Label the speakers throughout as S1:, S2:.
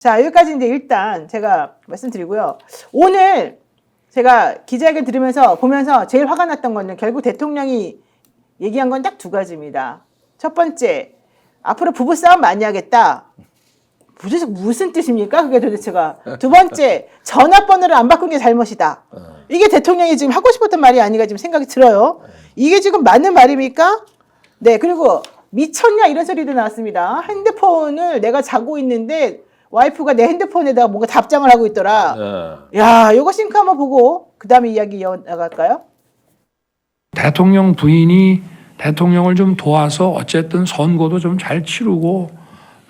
S1: 자, 여기까지 이제 일단 제가 말씀드리고요. 오늘 제가 기자회견 들으면서 보면서 제일 화가 났던 거는 결국 대통령이 얘기한 건 딱 두 가지입니다. 첫 번째, 앞으로 부부싸움 많이 하겠다. 무슨, 무슨 뜻입니까? 그게 도대체가. 두 번째, 전화번호를 안 바꾼 게 잘못이다. 이게 대통령이 지금 하고 싶었던 말이 아닌가 지금 생각이 들어요. 이게 지금 맞는 말입니까? 네, 그리고 미쳤냐 이런 소리도 나왔습니다. 핸드폰을 내가 자고 있는데 와이프가 내 핸드폰에다가 뭔가 답장을 하고 있더라.
S2: 네.
S1: 야, 요거 싱크 한번 보고 그 다음에 이야기 이어 나갈까요?
S3: 대통령 부인이 대통령을 좀 도와서 어쨌든 선거도 좀 잘 치르고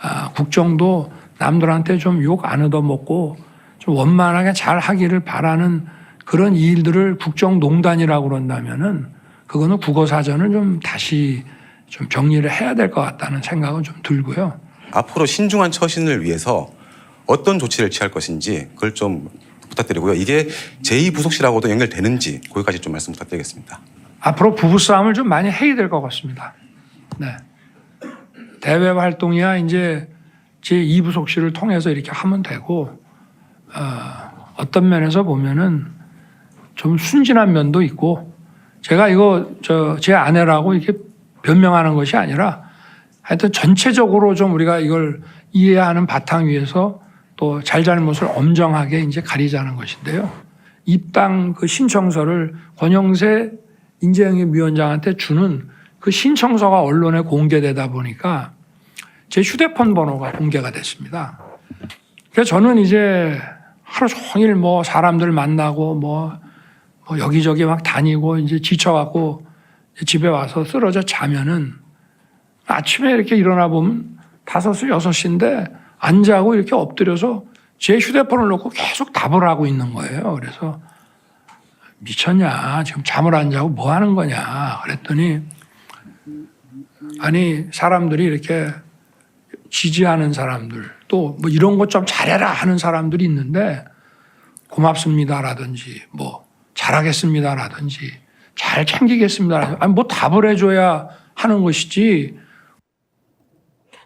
S3: 아, 국정도 남들한테 좀 욕 안 얻어먹고 좀 원만하게 잘 하기를 바라는 그런 일들을 국정농단이라고 그런다면은 그거는 국어사전을 좀 다시 좀 정리를 해야 될 것 같다는 생각은 좀 들고요.
S4: 앞으로 신중한 처신을 위해서 어떤 조치를 취할 것인지 그걸 좀 부탁드리고요. 이게 제2부속실하고도 연결되는지 거기까지 좀 말씀 부탁드리겠습니다.
S3: 앞으로 부부싸움을 좀 많이 해야 될 것 같습니다. 네. 대외 활동이야 이제 제 2부 속실을 통해서 이렇게 하면 되고 어, 어떤 면에서 보면은 좀 순진한 면도 있고 제가 이거 저 제 아내라고 이렇게 변명하는 것이 아니라 하여튼 전체적으로 좀 우리가 이걸 이해하는 바탕 위에서 또 잘잘못을 엄정하게 이제 가리자는 것인데요. 입당 그 신청서를 권영세 인재영입 위원장한테 주는 그 신청서가 언론에 공개되다 보니까 제 휴대폰 번호가 공개가 됐습니다. 그래서 저는 이제 하루 종일 뭐 사람들 만나고 뭐, 뭐 여기저기 막 다니고 이제 지쳐갖고 집에 와서 쓰러져 자면은 아침에 이렇게 일어나 보면 다섯 시 여섯 시인데 안 자고 이렇게 엎드려서 제 휴대폰을 놓고 계속 답을 하고 있는 거예요. 그래서 미쳤냐? 지금 잠을 안 자고 뭐 하는 거냐? 그랬더니 아니 사람들이 이렇게 지지하는 사람들 또 뭐 이런 것 좀 잘해라 하는 사람들이 있는데 고맙습니다라든지 뭐 잘하겠습니다라든지 잘 챙기겠습니다. 아니 뭐 답을 해줘야 하는 것이지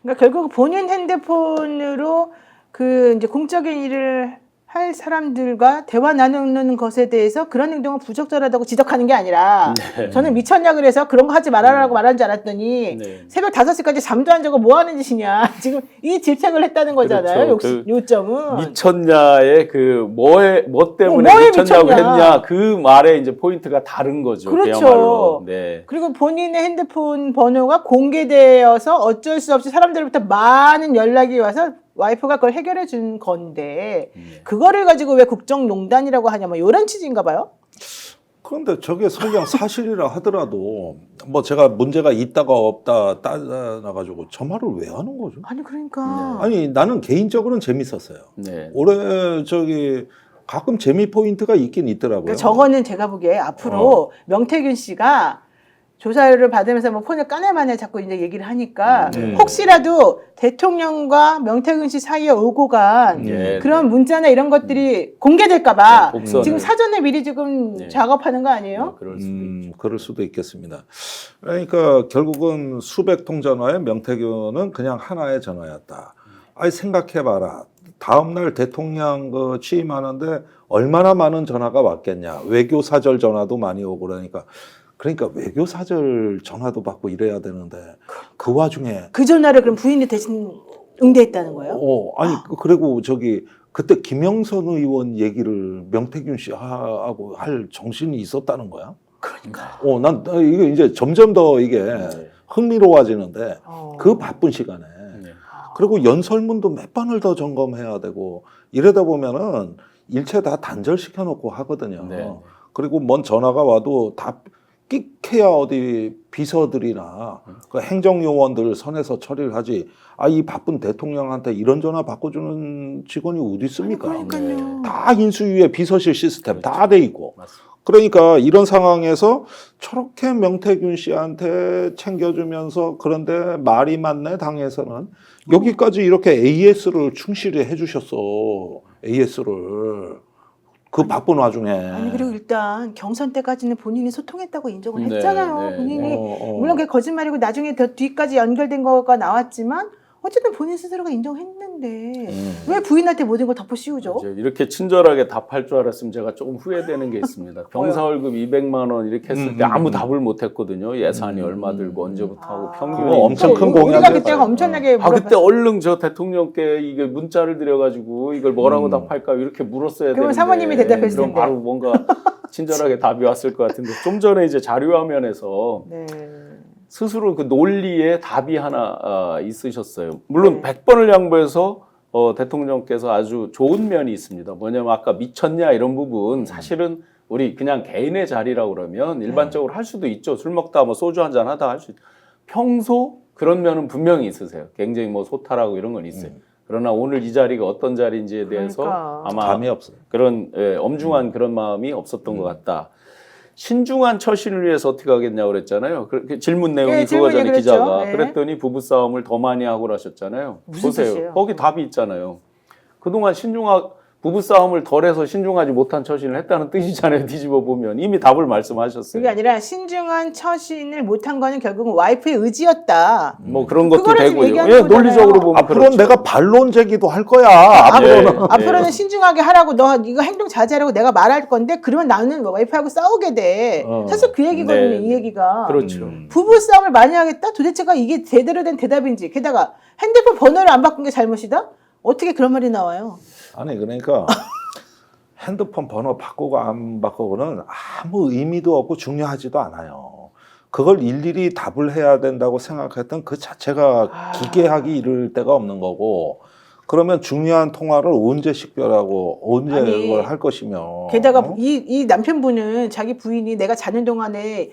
S1: 그러니까 결국 본인 핸드폰으로 그 이제 공적인 일을 할 사람들과 대화 나누는 것에 대해서 그런 행동은 부적절하다고 지적하는 게 아니라
S2: 네.
S1: 저는 미쳤냐 그래서 그런 거 하지 말아라고 말한 줄 알았더니
S2: 네.
S1: 새벽 5시까지 잠도 안 자고 뭐 하는 짓이냐 지금 이 질책을 했다는 거잖아요
S2: 그렇죠.
S1: 요, 요점은
S2: 미쳤냐의 그 뭐에 뭐 때문에
S1: 어,
S2: 미쳤냐고
S1: 미쳤냐.
S2: 했냐 그 말에 이제 포인트가 다른 거죠.
S1: 그렇죠.
S2: 네.
S1: 그리고 본인의 핸드폰 번호가 공개되어서 어쩔 수 없이 사람들부터 많은 연락이 와서 와이프가 그걸 해결해 준 건데
S2: 네.
S1: 그거를 가지고 왜 국정농단이라고 하냐 뭐 이런 취지인가 봐요.
S5: 그런데 저게 설령 사실이라 하더라도 뭐 제가 문제가 있다가 없다 따져나가지고 저 말을 왜 하는 거죠?
S1: 아니 그러니까
S5: 아니 나는 개인적으로는 재밌었어요.
S2: 네.
S5: 올해 저기 가끔 재미 포인트가 있긴 있더라고요.
S1: 그러니까 저거는 제가 보기에 앞으로 명태균 씨가 조사를 받으면서 뭐 폰을 까내만에 자꾸 이제 얘기를 하니까
S5: 네.
S1: 혹시라도 대통령과 명태균 씨 사이에 오고 간
S2: 네.
S1: 그런 문자나 이런 것들이 공개될까봐
S2: 네, 복선을.
S1: 지금 사전에 미리 지금
S2: 네.
S1: 작업하는 거 아니에요?
S2: 네, 그럴 수도
S5: 음,
S2: 있죠.
S5: 그럴 수도 있겠습니다. 그러니까 결국은 수백 통 전화에 명태균은 그냥 하나의 전화였다. 아니 생각해봐라. 다음 날 대통령 그 취임하는데 얼마나 많은 전화가 왔겠냐. 외교 사절 전화도 많이 오고 그러니까 그러니까 외교 사절 전화도 받고 이래야 되는데 그 와중에
S1: 그 전화를 그럼 부인이 대신 응대했다는 거예요?
S5: 어 아니 그- 그리고 저기 그때 김영선 의원 얘기를 명태균 씨 하고 할 정신이 있었다는 거야?
S1: 그러니까.
S5: 어, 난나 이게 이제 점점 더 이게
S2: 네.
S5: 흥미로워지는데
S1: 어.
S5: 그 바쁜 시간에
S2: 네.
S5: 그리고 연설문도 몇 번을 더 점검해야 되고 이러다 보면은 일체 다 단절시켜 놓고 하거든요.
S2: 네.
S5: 그리고 뭔 전화가 와도 다 끽해야 어디 비서들이나 그 행정요원들 선에서 처리를 하지. 아, 이 바쁜 대통령한테 이런 전화 바꿔주는 직원이 어디 있습니까?
S1: 그러니까요.
S5: 다 인수위에 비서실 시스템 다 돼 있고.
S2: 맞습니다.
S5: 그러니까 이런 상황에서 저렇게 명태균 씨한테 챙겨주면서 그런데 말이 맞네 당에서는 여기까지 이렇게 AS를 충실히 해주셨어 AS를 그 바쁜 와중에
S1: 아니 그리고 일단 경선 때까지는 본인이 소통했다고 인정을
S2: 네,
S1: 했잖아요.
S2: 네.
S1: 본인이
S5: 어, 어.
S1: 물론 그게 거짓말이고 나중에 더 뒤까지 연결된 거가 나왔지만 어쨌든 본인 스스로가 인정했는 했는데
S5: 음.
S1: 왜 부인한테 모든 걸 덮어 씌우죠?
S2: 이제 이렇게 친절하게 답할 줄 알았으면 제가 조금 후회되는 게 있습니다. 병사 월급 200만 원 이렇게 했을
S5: 음,
S2: 때
S5: 음,
S2: 아무
S5: 음.
S2: 답을 못 했거든요. 예산이 얼마 들고 언제부터 하고
S1: 아.
S2: 평균이
S5: 그거 엄청 큰
S1: 그러니까
S5: 공약이었어요.
S1: 우리가 그때가 엄청나게
S2: 아 그때. 얼른 저 대통령께 이게 문자를 드려가지고 이걸 뭐라고
S5: 음.
S2: 답할까 이렇게 물었어야
S1: 그러면
S2: 되는데
S1: 사모님이 대답했을
S2: 그럼
S1: 텐데.
S2: 바로 뭔가 친절하게 답이 왔을 것 같은데 좀 전에 이제 자료 화면에서
S1: 네.
S2: 스스로 그 논리에 답이 하나 아, 있으셨어요. 물론
S1: 네.
S2: 100번을 양보해서 어, 대통령께서 아주 좋은 면이 있습니다. 뭐냐면 아까 미쳤냐 이런 부분 사실은 우리 그냥 개인의 자리라고 그러면 일반적으로 할 수도 있죠. 술 먹다 뭐 소주 한 잔 하다 할 수 있죠. 평소 그런 면은 분명히 있으세요. 굉장히 뭐 소탈하고 이런 건 있어요. 그러나 오늘 이 자리가 어떤 자리인지에 대해서
S1: 그러니까.
S2: 아마
S5: 감이 없어요.
S2: 그런 예, 엄중한 그런 마음이 없었던 것 같다. 신중한 처신을 위해서 어떻게 하겠냐고 그랬잖아요. 그, 그 질문 내용이
S1: 예, 질문이
S2: 그거잖아요,
S1: 그랬죠.
S2: 기자가.
S1: 네.
S2: 그랬더니 부부싸움을 더 많이 하고 그러셨잖아요. 보세요.
S1: 뜻이에요?
S2: 거기 답이 있잖아요. 그동안 신중하, 부부싸움을 덜해서 신중하지 못한 처신을 했다는 뜻이잖아요. 뒤집어 보면. 이미 답을 말씀하셨어요.
S1: 그게 아니라 신중한 처신을 못한 거는 결국은 와이프의 의지였다.
S2: 뭐 그런 것도
S1: 그거를 지금
S2: 되고요.
S1: 얘기하는
S2: 예,
S1: 거잖아요.
S2: 논리적으로 보면
S5: 앞으로는
S2: 그렇죠.
S5: 내가 반론 제기도 할 거야.
S2: 예.
S5: 앞으로는.
S1: 앞으로는
S2: 예.
S1: 신중하게 하라고 너 이거 행동 자제하라고 내가 말할 건데 그러면 나는 와이프하고 싸우게 돼.
S5: 어.
S1: 사실 그 얘기거든요.
S2: 네,
S1: 이
S2: 네.
S1: 얘기가.
S2: 그렇죠.
S5: 음.
S1: 부부 싸움을 많이 하겠다. 도대체가 이게 제대로 된 대답인지. 게다가 핸드폰 번호를 안 바꾼 게 잘못이다. 어떻게 그런 말이 나와요?
S5: 아니 그러니까 핸드폰 번호 바꾸고 안 바꾸고는 아무 의미도 없고 중요하지도 않아요. 그걸 일일이 답을 해야 된다고 생각했던 그 자체가
S1: 아.
S5: 기괴하기 이를 데가 없는 거고 그러면 중요한 통화를 언제 식별하고 언제
S1: 아니,
S5: 그걸 할 것이며
S1: 게다가
S5: 어?
S1: 이, 이 남편분은 자기 부인이 내가 자는 동안에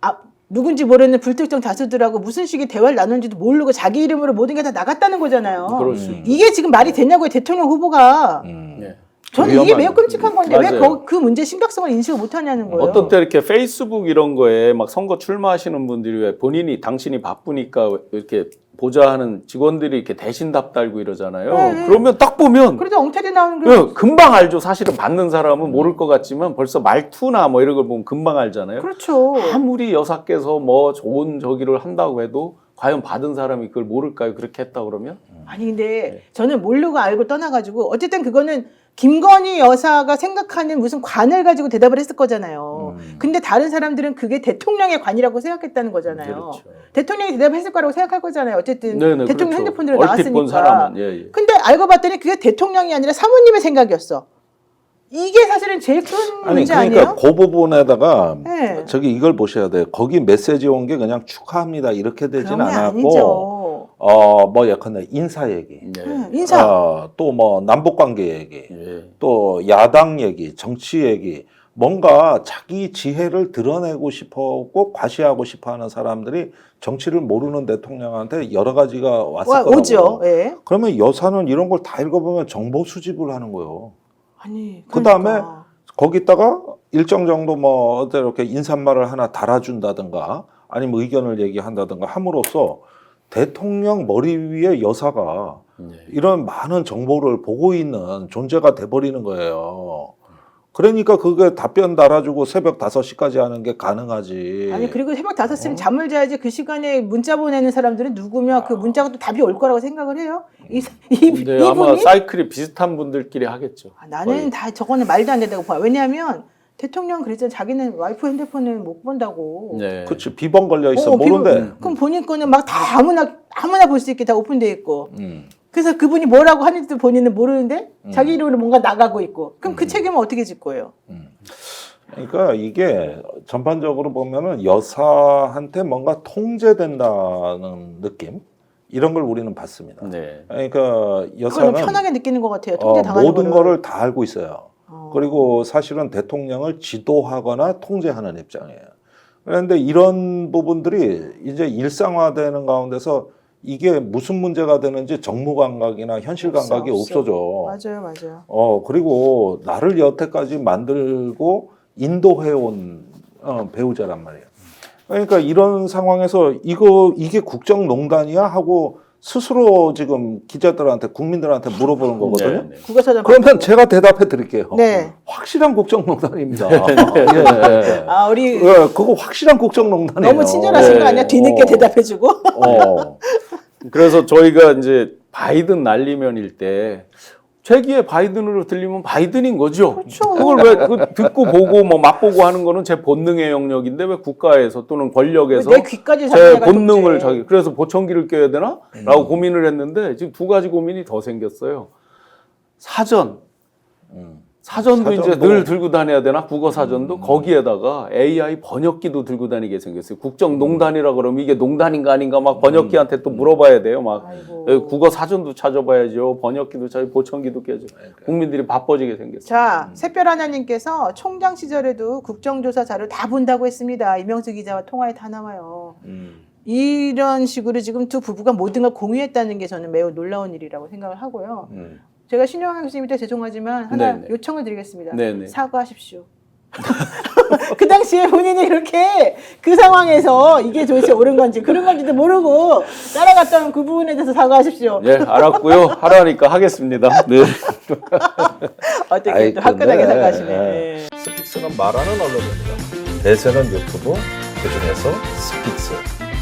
S1: 아, 누군지 모르는 불특정 다수들하고 무슨 식의 대화를 나눈지도 모르고 자기 이름으로 모든 게 다 나갔다는 거잖아요.
S2: 그럴 수
S5: 음.
S2: 있죠.
S1: 이게 지금 말이 되냐고요, 대통령 후보가.
S5: 음.
S2: 예.
S1: 저는 이게
S5: 위험한
S1: 매우 끔찍한 건데 왜
S2: 맞아요.
S1: 그 문제 심각성을 인식을 못하냐는 거예요.
S2: 어떤 때 이렇게 페이스북 이런 거에 막 선거 출마하시는 분들이 왜 본인이 당신이 바쁘니까 이렇게 보좌하는 직원들이 이렇게 대신 답 달고 이러잖아요.
S1: 네.
S2: 그러면 딱 보면
S1: 그래도 엉터리 나오는 게
S2: 예, 금방 알죠. 사실은 받는 사람은 모를 것 같지만 벌써 말투나 뭐 이런 걸 보면 금방 알잖아요.
S1: 그렇죠.
S2: 아무리 여사께서 뭐 좋은 저기를 한다고 해도 과연 받은 사람이 그걸 모를까요? 그렇게 했다 그러면?
S1: 아니 근데
S2: 네.
S1: 저는 모르고 알고 떠나가지고 어쨌든 그거는 김건희 여사가 생각하는 무슨 관을 가지고 대답을 했을 거잖아요.
S5: 음.
S1: 근데 다른 사람들은 그게 대통령의 관이라고 생각했다는 거잖아요.
S2: 그렇죠.
S1: 대통령이 대답했을 거라고 생각할 거잖아요. 어쨌든
S2: 네네,
S1: 대통령
S2: 그렇죠.
S1: 핸드폰으로
S2: 얼핏 본
S1: 나왔으니까.
S2: 사람은 예, 예.
S1: 근데 알고 봤더니 그게 대통령이 아니라 사모님의 생각이었어. 이게 사실은 제일 큰
S5: 아니
S1: 문제
S5: 그러니까
S1: 아니에요?
S5: 그 부분에다가
S1: 네.
S5: 저기 이걸 보셔야 돼요. 거기 메시지 온 게 그냥 축하합니다 이렇게 되진
S1: 그런 게
S5: 않았고
S1: 아니죠.
S5: 어 뭐 예컨대 인사 얘기,
S2: 예.
S1: 네, 인사.
S5: 어, 또 뭐 남북 관계 얘기,
S2: 예.
S5: 또 야당 얘기, 정치 얘기, 뭔가 자기 지혜를 드러내고 싶어고 과시하고 싶어하는 사람들이 정치를 모르는 대통령한테 여러 가지가 왔을
S1: 와,
S5: 거라고.
S1: 오죠. 예.
S5: 그러면 여사는 이런 걸 다 읽어보면 정보 수집을 하는 거예요.
S1: 아니.
S5: 그 다음에
S1: 그러니까.
S5: 거기다가 일정 정도 뭐 어때 이렇게 인사말을 하나 달아준다든가 아니면 의견을 얘기한다든가 함으로써 대통령 머리 위에 여사가
S2: 예.
S5: 이런 많은 정보를 보고 있는 존재가 돼버리는 거예요. 그러니까 그게 답변 달아주고 새벽 5시까지 하는 게 가능하지.
S1: 아니 그리고 새벽 5시면
S5: 어?
S1: 잠을 자야지 그 시간에 문자 보내는 사람들은 누구며 그 문자가 또 답이 올 거라고 생각을 해요? 이, 이,
S2: 근데 아마
S1: 이분이
S2: 사이클이 비슷한 분들끼리 하겠죠.
S1: 아, 나는
S2: 거의.
S1: 다 저거는 말도 안 된다고 봐요. 왜냐하면 대통령 그랬잖아. 자기는 와이프 핸드폰을 못 본다고.
S2: 네.
S5: 그치 비번 걸려 있어
S1: 어,
S5: 모른대.
S1: 비번- 그럼 본인 거는 막 다 아무나 아무나 볼 수 있게 다 오픈돼 있고.
S5: 음.
S1: 그래서 그분이 뭐라고 하는지도 본인은 모르는데 자기 이름으로 뭔가 나가고 있고. 그럼
S5: 음.
S1: 그 책임은 어떻게 질 거예요?
S5: 그러니까 이게 전반적으로 보면은 여사한테 뭔가 통제된다는 느낌 이런 걸 우리는 받습니다.
S2: 네.
S5: 그러니까 여사는
S1: 편하게 느끼는 것 같아요.
S5: 어,
S1: 통제 당하는
S5: 모든 거를 다 알고 있어요.
S1: 어.
S5: 그리고 사실은 대통령을 지도하거나 통제하는 입장이에요. 그런데 이런 부분들이 이제 일상화되는 가운데서 이게 무슨 문제가 되는지 정무 감각이나 현실
S1: 없어,
S5: 감각이
S1: 없어.
S5: 없어져.
S1: 맞아요, 맞아요.
S5: 어 그리고 나를 여태까지 만들고 인도해온 어, 배우자란 말이에요. 그러니까 이런 상황에서 이거 이게 국정농단이야 하고 스스로 지금 기자들한테 국민들한테 물어보는 거거든요.
S2: 네, 네.
S1: 국가사전.
S5: 그러면 제가 대답해 드릴게요.
S1: 네.
S5: 확실한 국정농단입니다. 예.
S1: 아 우리
S5: 예, 그거 확실한 국정농단이에요.
S1: 너무 친절하신 거 아니야? 뒤늦게
S5: 어.
S1: 대답해주고.
S5: 어.
S2: 그래서 저희가 이제 바이든 날리면일 때 최기의 바이든으로 들리면 바이든인 거죠.
S1: 그렇죠.
S2: 그걸 왜 그 듣고 보고 뭐 맛보고 하는 거는 제 본능의 영역인데 왜 국가에서 또는 권력에서
S1: 내 귀까지
S2: 제 본능을. 자기 그래서 보청기를 껴야 되나?
S1: 음.
S2: 라고 고민을 했는데 지금 두 가지 고민이 더 생겼어요. 사전. 사전도 이제
S5: 사전도.
S2: 늘 들고 다녀야 되나? 국어 사전도 거기에다가 AI 번역기도 들고 다니게 생겼어요. 국정농단이라 그러면 이게 농단인가 아닌가 막 번역기한테 또 물어봐야 돼요. 막
S1: 아이고.
S2: 에, 국어 사전도 찾아봐야죠. 번역기도 찾아 보청기도 껴죠. 국민들이 바빠지게 생겼어요.
S1: 자, 샛별 하나님께서 총장 시절에도 국정조사 자료 다 본다고 했습니다. 이명수 기자와 통화에 다 나와요.
S5: 음.
S1: 이런 식으로 지금 두 부부가 모든 걸 공유했다는 게 저는 매우 놀라운 일이라고 생각을 하고요.
S5: 음.
S1: 제가 신영환 교수님한테 죄송하지만 하나
S2: 네네.
S1: 요청을 드리겠습니다.
S2: 네네.
S1: 사과하십시오. 그 당시에 본인이 이렇게 그 상황에서 이게 도대체 옳은 건지 그런 건지도 모르고 따라갔던 그 부분에 대해서 사과하십시오.
S2: 예, 알았고요. 하라니까 하겠습니다. 네.
S1: 어떻게
S5: 아이,
S1: 또 화끈하게
S5: 근데,
S1: 사과하시네.
S5: 예.
S1: 예.
S5: 스픽스는 말하는 언론입니다. 대세는 유튜브, 그중에서 스픽스.